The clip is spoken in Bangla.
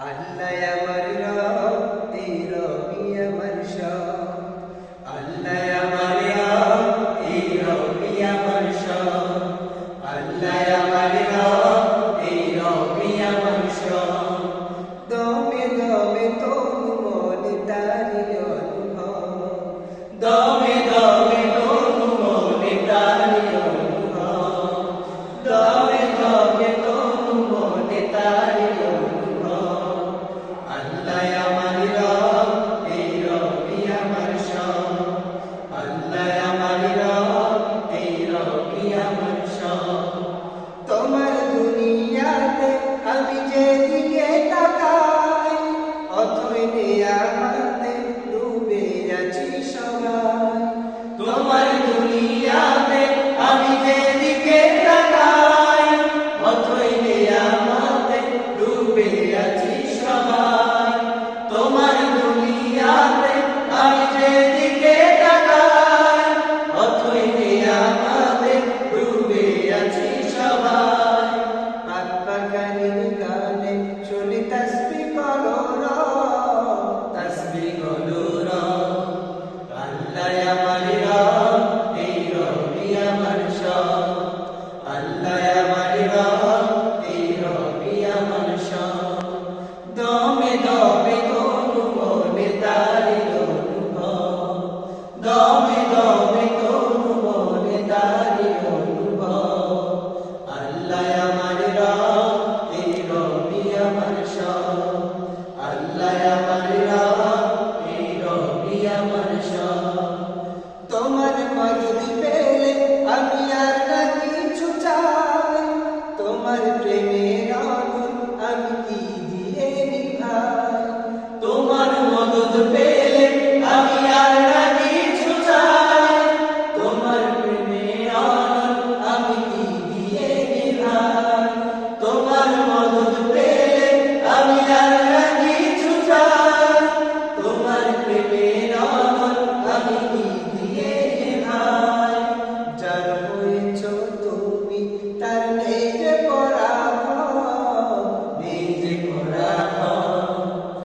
আল্লাহ আমার রব রবি আমার সব। আল্লাহ আমার রব রবি আমার সব। আল্লাহ আমার রব রবি আমার সব। দমে দমে তনু মনে তারি অনুভব। দমে দমে তারি তোমার দুনিয়াতে আমি যেদিকে তাকাই অথই নিয়ামতে Allah ya Maria, Maria Maria.